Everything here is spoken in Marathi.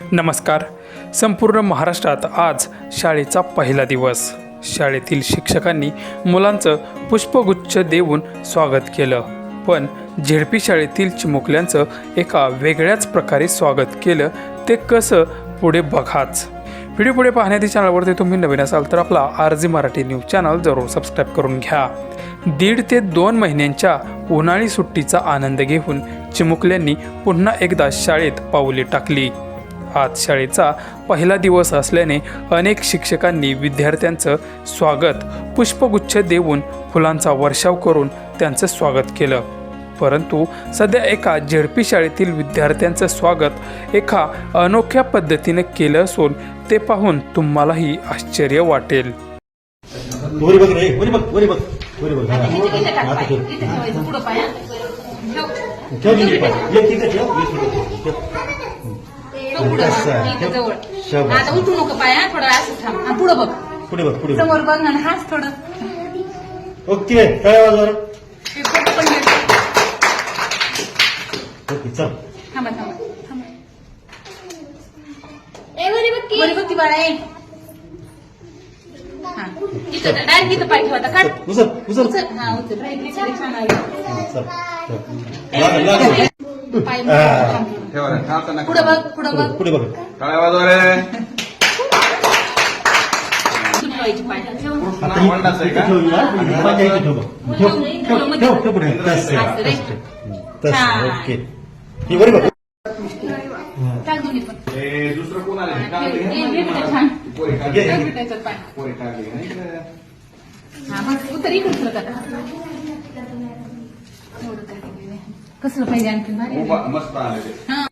नमस्कार. संपूर्ण महाराष्ट्रात आज शाळेचा पहिला दिवस. शाळेतील शिक्षकांनी मुलांचं पुष्पगुच्छ देऊन स्वागत केलं. पण झेडपी शाळेतील चिमुकल्यांचं एका वेगळ्याच प्रकारे स्वागत केलं ते कसं? पुढे बघाच. व्हिडिओ पुढे पाहण्याच्या चॅनलवरती तुम्ही नवीन असाल तर आपला R G Marathi news channel जरूर सबस्क्राईब करून घ्या. दीड ते दोन महिन्यांच्या उन्हाळी सुट्टीचा आनंद घेऊन चिमुकल्यांनी पुन्हा एकदा शाळेत पाऊले टाकली. आज शाळेचा पहिला दिवस असल्याने अनेक शिक्षकांनी विद्यार्थ्यांचं स्वागत पुष्पगुच्छ देऊन फुलांचा वर्षाव करून त्यांचं स्वागत केलं. परंतु सध्या एका झेडपी शाळेतील विद्यार्थ्यांचं स्वागत एका अनोख्या पद्धतीने केलं असून ते पाहून तुम्हालाही आश्चर्य वाटेल. ठेव. इथे पुढं हा. आहे. हा. जवळ शाबास. आता उठू नको पाय हा थोडं असं थांब हा, पुढं बघ पुढे बघ पुढे बघ समोर बघ आणि हाच थोडं ओके काय पण. ओके चल थांबा थांबा थांबा वरी बघ ती बाळा ए हा इथं डायरेक्ट इथं पाय ठेव आता काढ उचल उचल उचल हा उचल राईट इकडे छान आली हा, चल ठेव. लाग लाग पाय. ठेवा रे, थांबता नका. पुढं बघ पुढं बघ पुढे बघ टाळ्या वाजवा रे. ठेवायची पाय ठेव आता नाव म्हणलाच आहे इथे का? ठेव ना आणि पाय इथे ठेव बघ ठेव ठेव ठेव ठेव पुढे तसं असं रे. तसं छान. ओके ही वरी बघ टाक दोन्ही पण हे दुसरं कोण आले? हे का आले? हे- हे भेटलं छान. पोरी का घे. आली? टाक त्याच्यात पाय पोरी का आली? नाही का? हा मग उतर इकडे सरक आता एवढं काय केलेलं आहे. कसलं पाहिजे आणखी भारी उभा- मस्त आले ते. हा